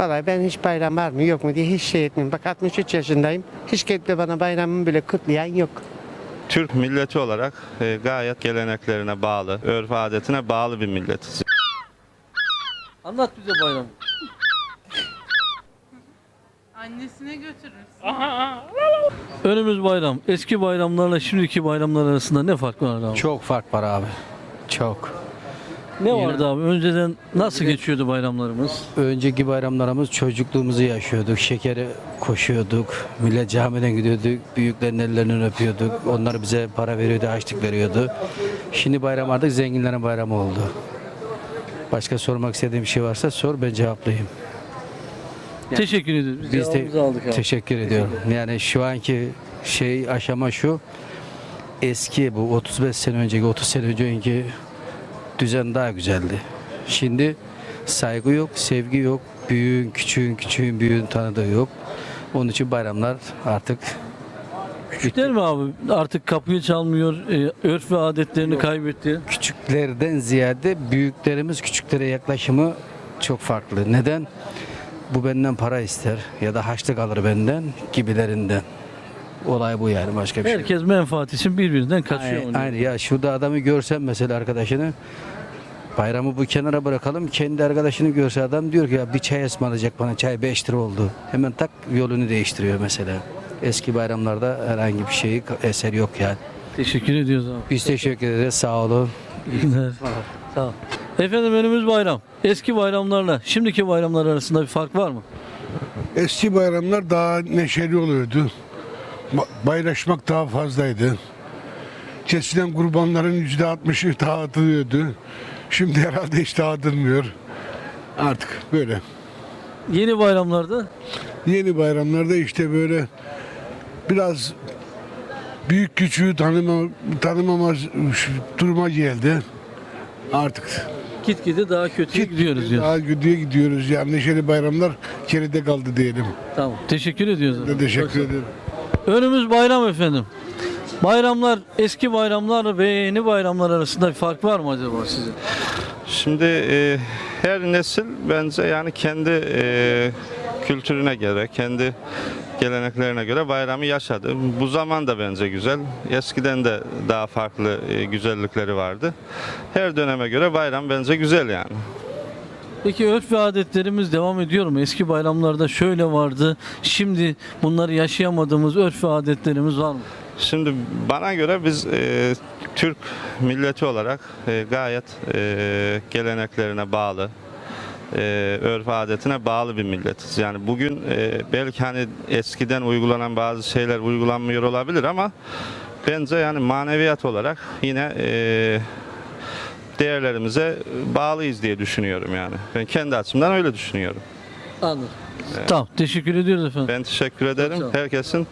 Vallahi ben hiç bayram var mı yok mu diye hiç şey etmiyorum. Bak 63 yaşındayım. Hiç gelip de bana bayramımı bile kutlayan yok. Türk milleti olarak e, gayet geleneklerine bağlı, örf adetine bağlı bir milletiz. Anlat bize bayramı. Annesine götürürsün. Önümüz bayram. Eski bayramlarla şimdiki bayramlar arasında ne fark var abi? Çok fark var abi. Çok. Ne vardı abi? Önceden nasıl geçiyordu bayramlarımız? Önceki bayramlarımız çocukluğumuzu yaşıyorduk. Şekere koşuyorduk. Millet camiden gidiyorduk. Büyüklerin ellerinden öpüyorduk. Onlar bize para veriyordu, açlık veriyordu. Şimdi bayram artık zenginlerin bayramı oldu. Başka sormak istediğim bir şey varsa sor ben cevaplayayım. Teşekkür ediyoruz. Biz, Biz de aldık abi. teşekkür ediyorum. Yani şu anki şey aşama şu. Eski bu 35 sene önceki 30 sene önceki düzen daha güzeldi. Şimdi saygı yok, sevgi yok. Büyüğün, küçüğün, küçüğün, büyüğün tanıdığı yok. Onun için bayramlar artık Küçükler mi abi? Artık kapıyı çalmıyor, e, örf ve adetlerini kaybetti. küçüklerden ziyade büyüklerimiz küçüklere yaklaşımı çok farklı. Neden? Bu benden para ister ya da haçlık alır benden gibilerinden. Olay bu yani başka bir şey. Herkes menfaat için birbirinden kaçıyor. Aynen, aynen. ya şurada adamı görsen mesela arkadaşını bayramı bu kenara bırakalım. Kendi arkadaşını görse adam diyor ki ya bir çay ısmarlayacak bana çay 5 lira oldu. Hemen tak yolunu değiştiriyor mesela. Eski bayramlarda herhangi bir şey eser yok yani. Teşekkür ediyoruz abi. Biz teşekkür ederiz. Sağ olun. İyi günler. Sağ ol. Efendim önümüz bayram. Eski bayramlarla şimdiki bayramlar arasında bir fark var mı? Eski bayramlar daha neşeli oluyordu. Ba- Bayraşmak daha fazlaydı. Kesilen kurbanların yüzde altmışı dağıtılıyordu. Şimdi herhalde hiç dağıtılmıyor. Artık böyle. Yeni bayramlarda Yeni bayramlarda işte böyle biraz büyük küçüğü tanıma, tanımamaz duruma geldi. Artık gitgide daha kötüye gidiyoruz diyor. daha gidiyor gidiyoruz. Yani neşeli bayramlar geride kaldı diyelim. Tamam. Teşekkür ediyoruz. Ben teşekkür ederim. Önümüz bayram efendim. Bayramlar, eski bayramlar ve yeni bayramlar arasında bir fark var mı acaba sizin? Şimdi e, her nesil bence yani kendi e, kültürüne göre, kendi geleneklerine göre bayramı yaşadı. Bu zaman da bence güzel. Eskiden de daha farklı e, güzellikleri vardı. Her döneme göre bayram bence güzel yani. Peki örf ve adetlerimiz devam ediyor mu? Eski bayramlarda şöyle vardı. Şimdi bunları yaşayamadığımız örf ve adetlerimiz var mı? Şimdi bana göre biz e, Türk milleti olarak e, gayet e, geleneklerine bağlı, e, örf adetine bağlı bir milletiz. Yani bugün e, belki hani eskiden uygulanan bazı şeyler uygulanmıyor olabilir ama bence yani maneviyat olarak yine e, değerlerimize bağlıyız diye düşünüyorum yani. Ben kendi açımdan öyle düşünüyorum. Anladım. Tamam. Teşekkür ediyoruz efendim. Ben teşekkür ederim. Herkesin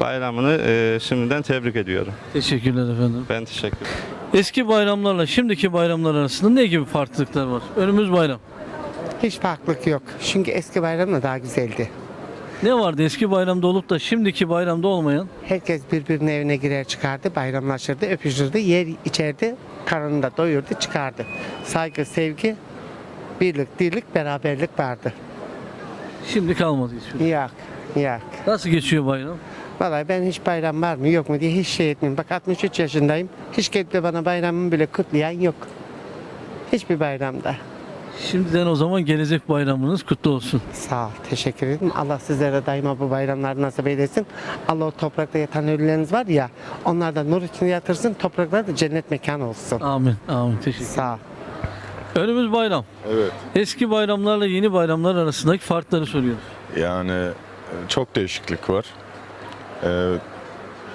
bayramını e, şimdiden tebrik ediyorum. Teşekkürler efendim. Ben teşekkür ederim. Eski bayramlarla şimdiki bayramlar arasında ne gibi farklılıklar var? Önümüz bayram. Hiç farklılık yok. Çünkü eski bayram da daha güzeldi. Ne vardı eski bayramda olup da şimdiki bayramda olmayan? Herkes birbirinin evine girer çıkardı, bayramlaşırdı, öpüşürdü, yer içerdi, karnını da doyurdu, çıkardı. Saygı, sevgi, birlik, dirlik, beraberlik vardı. Şimdi kalmadı hiçbir. Yok, yok. Nasıl geçiyor bayram? Vallahi ben hiç bayram var mı yok mu diye hiç şey etmiyorum. Bak 63 yaşındayım. Hiç gelip de bana bayramımı bile kutlayan yok. Hiçbir bayramda. Şimdiden o zaman gelecek bayramınız kutlu olsun. Sağ ol, teşekkür ederim. Allah sizlere daima bu bayramları nasip eylesin. Allah o toprakta yatan ölüleriniz var ya, onlar da nur içinde yatırsın, topraklar da cennet mekanı olsun. Amin. Amin. Teşekkür Sağ ol. Önümüz bayram. Evet. Eski bayramlarla yeni bayramlar arasındaki farkları soruyoruz. Yani e, çok değişiklik var. Ee,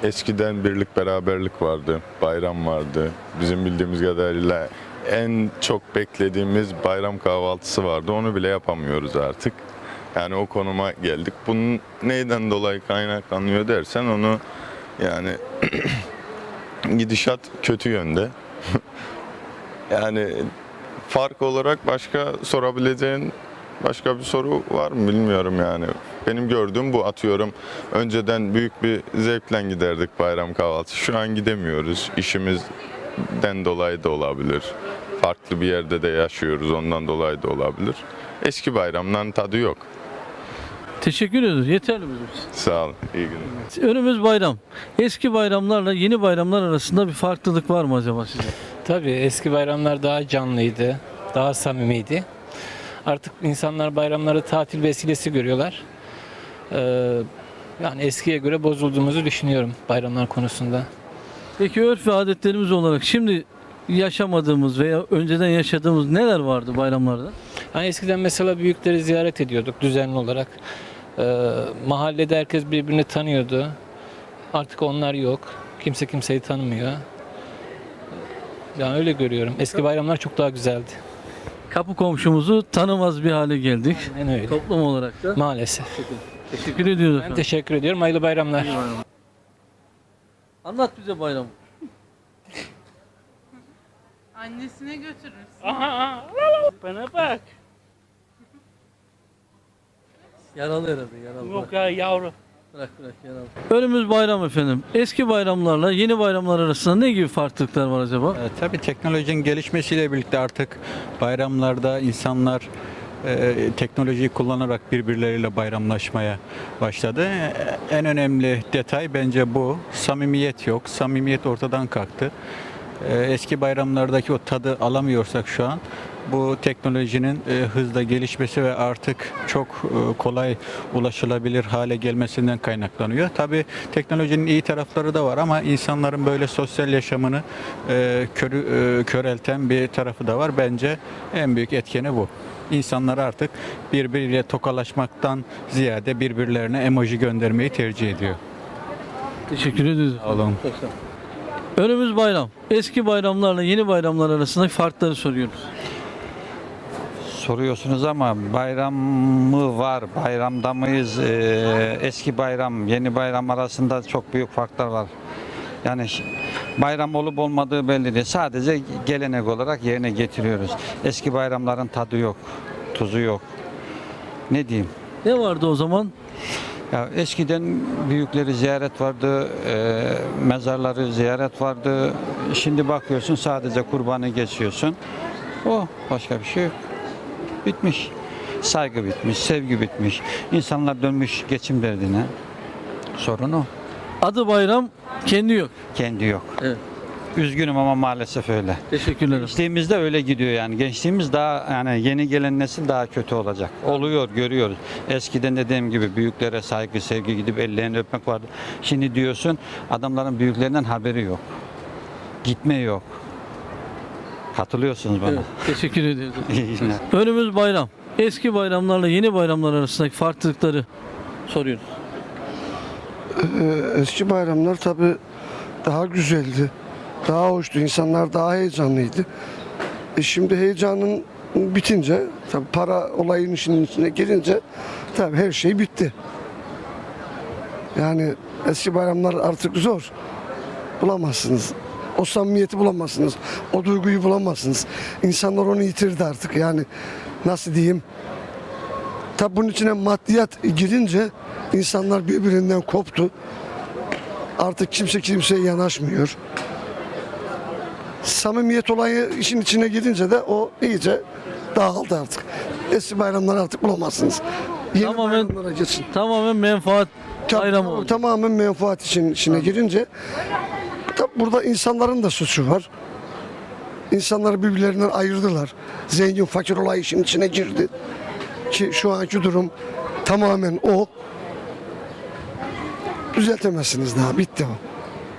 eskiden birlik beraberlik vardı, bayram vardı. Bizim bildiğimiz kadarıyla en çok beklediğimiz bayram kahvaltısı vardı. Onu bile yapamıyoruz artık. Yani o konuma geldik. Bunun neyden dolayı kaynaklanıyor dersen onu yani gidişat kötü yönde. yani fark olarak başka sorabileceğin başka bir soru var mı bilmiyorum yani. Benim gördüğüm bu atıyorum. Önceden büyük bir zevkle giderdik bayram kahvaltısı. Şu an gidemiyoruz. İşimizden dolayı da olabilir. Farklı bir yerde de yaşıyoruz ondan dolayı da olabilir. eski bayramların tadı yok. Teşekkür ediyoruz. Yeterli bizim için. Sağ olun. İyi günler. Önümüz bayram. Eski bayramlarla yeni bayramlar arasında bir farklılık var mı acaba sizce? Tabii eski bayramlar daha canlıydı, daha samimiydi. Artık insanlar bayramları tatil vesilesi görüyorlar. Ee, yani eskiye göre bozulduğumuzu düşünüyorum bayramlar konusunda. Peki örf ve adetlerimiz olarak şimdi yaşamadığımız veya önceden yaşadığımız neler vardı bayramlarda? Yani eskiden mesela büyükleri ziyaret ediyorduk düzenli olarak. Ee, mahallede herkes birbirini tanıyordu. Artık onlar yok. Kimse kimseyi tanımıyor. Yani öyle görüyorum. Eski bayramlar çok daha güzeldi. Kapı komşumuzu tanımaz bir hale geldik. En öyle. Toplum olarak da. Maalesef. Teşekkür ediyoruz Ben efendim. teşekkür ediyorum. Hayırlı bayramlar. Anlat bize bayramı. Annesine götürürsün. Bana bak. Yaralı herhalde yaralı. Yok ya yavru. Bırak bırak yaralı. Önümüz bayram efendim. Eski bayramlarla yeni bayramlar arasında ne gibi farklılıklar var acaba? E, Tabii teknolojinin gelişmesiyle birlikte artık bayramlarda insanlar e, teknolojiyi kullanarak birbirleriyle bayramlaşmaya başladı. E, En önemli detay bence bu. Samimiyet yok. Samimiyet ortadan kalktı. E, Eski bayramlardaki o tadı alamıyorsak şu an bu teknolojinin e, hızla gelişmesi ve artık çok e, kolay ulaşılabilir hale gelmesinden kaynaklanıyor. Tabii teknolojinin iyi tarafları da var ama insanların böyle sosyal yaşamını e, körü, e, körelten bir tarafı da var. Bence en büyük etkeni bu. İnsanlar artık birbiriyle tokalaşmaktan ziyade birbirlerine emoji göndermeyi tercih ediyor. Teşekkür ediyoruz. Sağ olun. Önümüz bayram. Eski bayramlarla yeni bayramlar arasındaki farkları soruyoruz. soruyorsunuz ama bayram mı var, bayramda mıyız? Ee, eski bayram, yeni bayram arasında çok büyük farklar var. Yani bayram olup olmadığı belli değil. Sadece gelenek olarak yerine getiriyoruz. Eski bayramların tadı yok, tuzu yok. Ne diyeyim? Ne vardı o zaman? Ya eskiden büyükleri ziyaret vardı, e, mezarları ziyaret vardı. Şimdi bakıyorsun sadece kurbanı geçiyorsun. O başka bir şey yok. Bitmiş. Saygı bitmiş, sevgi bitmiş. İnsanlar dönmüş geçim derdine. Sorun o. Adı bayram, kendi yok. Kendi yok. Evet. Üzgünüm ama maalesef öyle. Teşekkürler. efendim. Gençliğimizde öyle gidiyor yani. Gençliğimiz daha yani yeni gelen nesil daha kötü olacak. Oluyor, görüyoruz. Eskiden dediğim gibi büyüklere saygı, sevgi gidip ellerini öpmek vardı. Şimdi diyorsun adamların büyüklerinden haberi yok. Gitme yok. Katılıyorsunuz bana. Evet, teşekkür ediyoruz. İyi günler. Önümüz bayram. Eski bayramlarla yeni bayramlar arasındaki farklılıkları soruyoruz. Ee, eski bayramlar tabi daha güzeldi. Daha hoştu. İnsanlar daha heyecanlıydı. E şimdi heyecanın bitince tabi para olayın işinin içine girince tabi her şey bitti. Yani eski bayramlar artık zor. Bulamazsınız. O samimiyeti bulamazsınız. O duyguyu bulamazsınız. İnsanlar onu yitirdi artık. Yani nasıl diyeyim? Tabi bunun içine maddiyat girince insanlar birbirinden koptu. Artık kimse kimseye yanaşmıyor. Samimiyet olayı işin içine girince de o iyice dağıldı artık. Eski bayramları artık bulamazsınız. Yeni Tamamen- bayramlara geçin. Tamamen menfaat bayramı oldu. Tamamen menfaat için içine girince tabii burada insanların da suçu var. İnsanları birbirlerinden ayırdılar. Zengin fakir olay işin içine girdi. Ki şu anki durum tamamen o. Düzeltemezsiniz daha bitti o.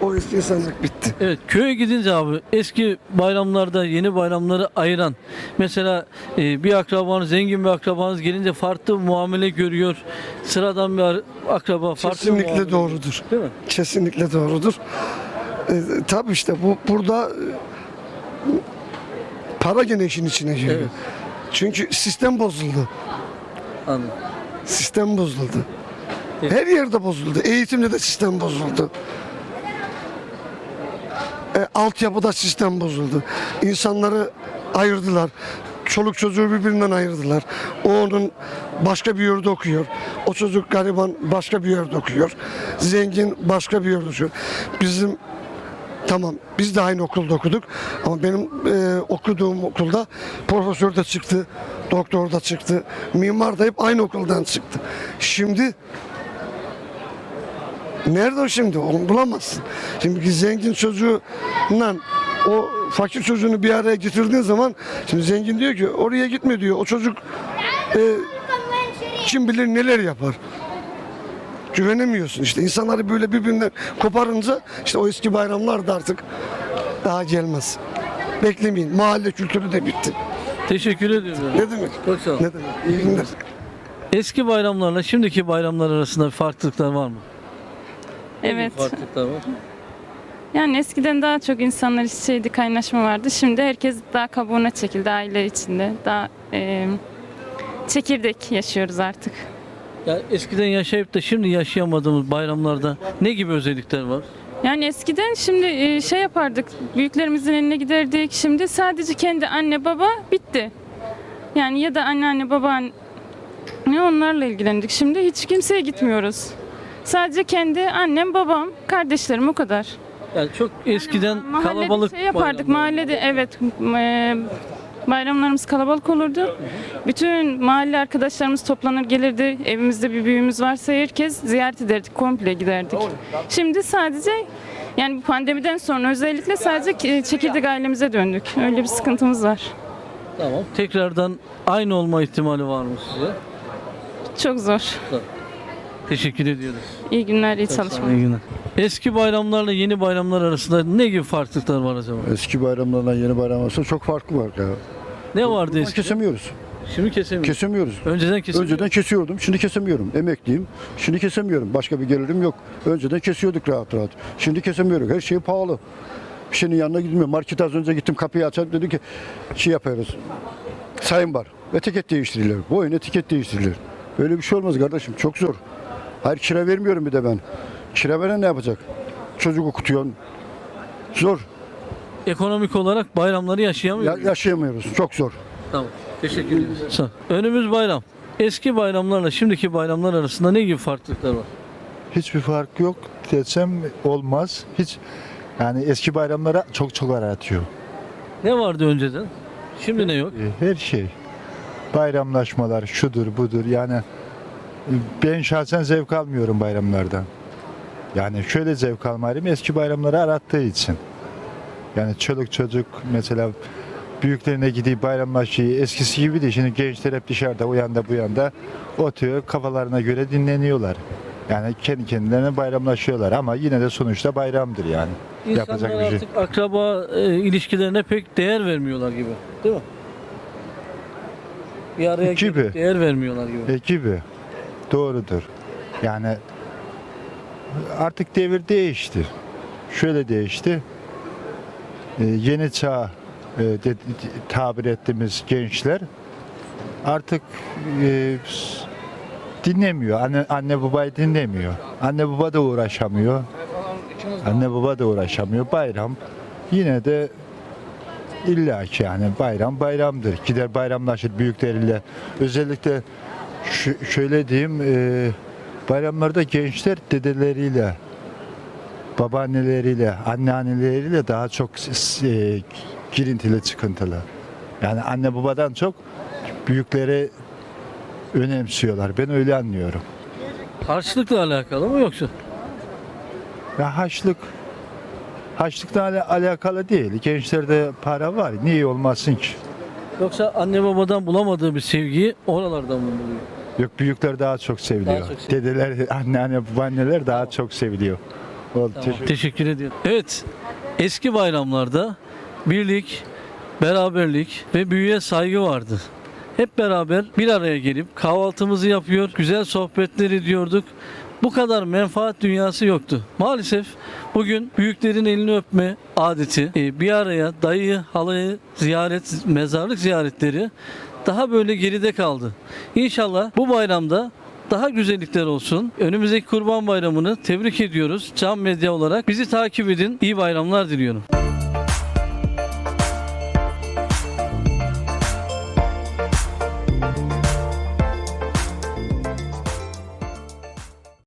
O eski insanlık bitti. Evet köye gidince abi eski bayramlarda yeni bayramları ayıran mesela e, bir akrabanız zengin bir akrabanız gelince farklı muamele görüyor. Sıradan bir akraba farklı muamele Kesinlikle doğrudur. Değil mi? Kesinlikle doğrudur. Ee, tabii işte bu burada e, para gene işin içine giriyor. Evet. Çünkü sistem bozuldu. Anladım. Sistem bozuldu. Evet. Her yerde bozuldu. Eğitimde de sistem bozuldu. E, altyapıda sistem bozuldu. İnsanları ayırdılar. Çoluk çocuğu birbirinden ayırdılar. O onun başka bir yerde okuyor. O çocuk gariban başka bir yerde okuyor. Zengin başka bir yerde okuyor. Bizim Tamam biz de aynı okulda okuduk ama benim e, okuduğum okulda profesör de çıktı, doktor da çıktı, mimar da hep aynı okuldan çıktı. Şimdi nerede o şimdi? Onu bulamazsın. Şimdi zengin çocuğunla o fakir çocuğunu bir araya getirdiğin zaman şimdi zengin diyor ki oraya gitme diyor. O çocuk e, kim bilir neler yapar. Güvenemiyorsun işte. insanları böyle birbirinden koparınca işte o eski bayramlar da artık daha gelmez. Beklemeyin. Mahalle kültürü de bitti. Teşekkür ediyorum. Ne demek? Çok sağ ol. Ne demek? İyi günler. Eski bayramlarla şimdiki bayramlar arasında farklılıklar var mı? Evet. Farklılıklar var. Yani eskiden daha çok insanlar iç içeydi, kaynaşma vardı. Şimdi herkes daha kabuğuna çekildi aile içinde. Daha e, çekirdek yaşıyoruz artık. Ya eskiden yaşayıp da şimdi yaşayamadığımız bayramlarda ne gibi özellikler var? Yani eskiden şimdi e, şey yapardık, büyüklerimizin eline giderdik. Şimdi sadece kendi anne baba bitti. Yani ya da anneanne baba ne onlarla ilgilendik. Şimdi hiç kimseye gitmiyoruz. Sadece kendi annem, babam, kardeşlerim o kadar. Yani çok eskiden Mahallede kalabalık şey yapardık. Mahallede evet e, bayramlarımız kalabalık olurdu. Bütün mahalle arkadaşlarımız toplanır gelirdi. Evimizde bir büyüğümüz varsa herkes ziyaret ederdik. Komple giderdik. Şimdi sadece yani bu pandemiden sonra özellikle sadece ki- çekirdek ailemize döndük. Öyle bir sıkıntımız var. Tamam. Tekrardan aynı olma ihtimali var mı size? Çok zor. Teşekkür ediyoruz. İyi günler, iyi çalışmalar. iyi günler. Eski bayramlarla yeni bayramlar arasında ne gibi farklılıklar var acaba? Eski bayramlarla yeni bayram arasında çok farklı var ya. Ne vardı Ama eskiden? Kesemiyoruz. Şimdi kesemiyoruz. Kesemiyoruz. Önceden kesiyorduk. Önceden kesiyordum, şimdi kesemiyorum. Emekliyim, şimdi kesemiyorum. Başka bir gelirim yok. Önceden kesiyorduk rahat rahat. Şimdi kesemiyoruz. Her şey pahalı. Bir şeyin yanına gidilmiyor. Markete az önce gittim kapıyı açıp dedi ki şey yapıyoruz. Sayın var. Etiket değiştirilir. Bu oyun etiket değiştirilir. Öyle bir şey olmaz kardeşim. Çok zor. Hayır kira vermiyorum bir de ben. Kira veren ne yapacak? Çocuk okutuyorsun. Zor. Ekonomik olarak bayramları Ya, yaşayamıyoruz. yaşayamıyoruz. Çok zor. Tamam. Teşekkür ederiz. Önümüz bayram. Eski bayramlarla şimdiki bayramlar arasında ne gibi farklılıklar var? Hiçbir fark yok desem olmaz. Hiç yani eski bayramlara çok çok aratıyor. Ne vardı önceden? Şimdi ne yok? Her şey. Bayramlaşmalar şudur budur yani ben şahsen zevk almıyorum bayramlardan. Yani şöyle zevk almalıyım eski bayramları arattığı için. Yani çoluk çocuk mesela büyüklerine gidip bayramlaşıyor. Eskisi gibi değil. Şimdi gençler hep dışarıda o yanda bu yanda oturuyor kafalarına göre dinleniyorlar. Yani kendi kendilerine bayramlaşıyorlar ama yine de sonuçta bayramdır yani. İnsanlar Yapacak bir şey. artık akraba e, ilişkilerine pek değer vermiyorlar gibi. Değil mi? Bir araya Gibi. gelip değer vermiyorlar gibi. E gibi. Doğrudur. Yani artık devir değişti. Şöyle değişti. E, yeni çağ e, de- tabir ettiğimiz gençler artık e, dinlemiyor. Anne, anne babayı dinlemiyor. Anne baba da uğraşamıyor. Anne baba da uğraşamıyor. Bayram yine de İlla ki yani bayram bayramdır. Gider bayramlaşır büyükleriyle. Özellikle şu- şöyle diyeyim e, bayramlarda gençler dedeleriyle babaanneleriyle, anneanneleriyle daha çok e, girintili çıkıntılı. Yani anne babadan çok büyükleri önemsiyorlar. Ben öyle anlıyorum. Harçlıkla alakalı mı yoksa? Ya haçlık haçlıkla ala- alakalı değil. Gençlerde para var. Niye olmasın ki? Yoksa anne babadan bulamadığı bir sevgiyi oralardan mı buluyor? Yok büyükler daha çok seviliyor. Daha çok seviliyor. Dedeler, anneanne, babaanneler daha çok seviliyor. Oldu. Tamam, Teşekkür- teşekkür ediyorum. Evet, eski bayramlarda birlik, beraberlik ve büyüye saygı vardı. Hep beraber bir araya gelip kahvaltımızı yapıyor, güzel sohbetler ediyorduk. Bu kadar menfaat dünyası yoktu. Maalesef bugün büyüklerin elini öpme adeti, e, bir araya dayıyı, halayı ziyaret, mezarlık ziyaretleri daha böyle geride kaldı. İnşallah bu bayramda daha güzellikler olsun. Önümüzdeki Kurban Bayramı'nı tebrik ediyoruz. Can Medya olarak bizi takip edin. İyi bayramlar diliyorum.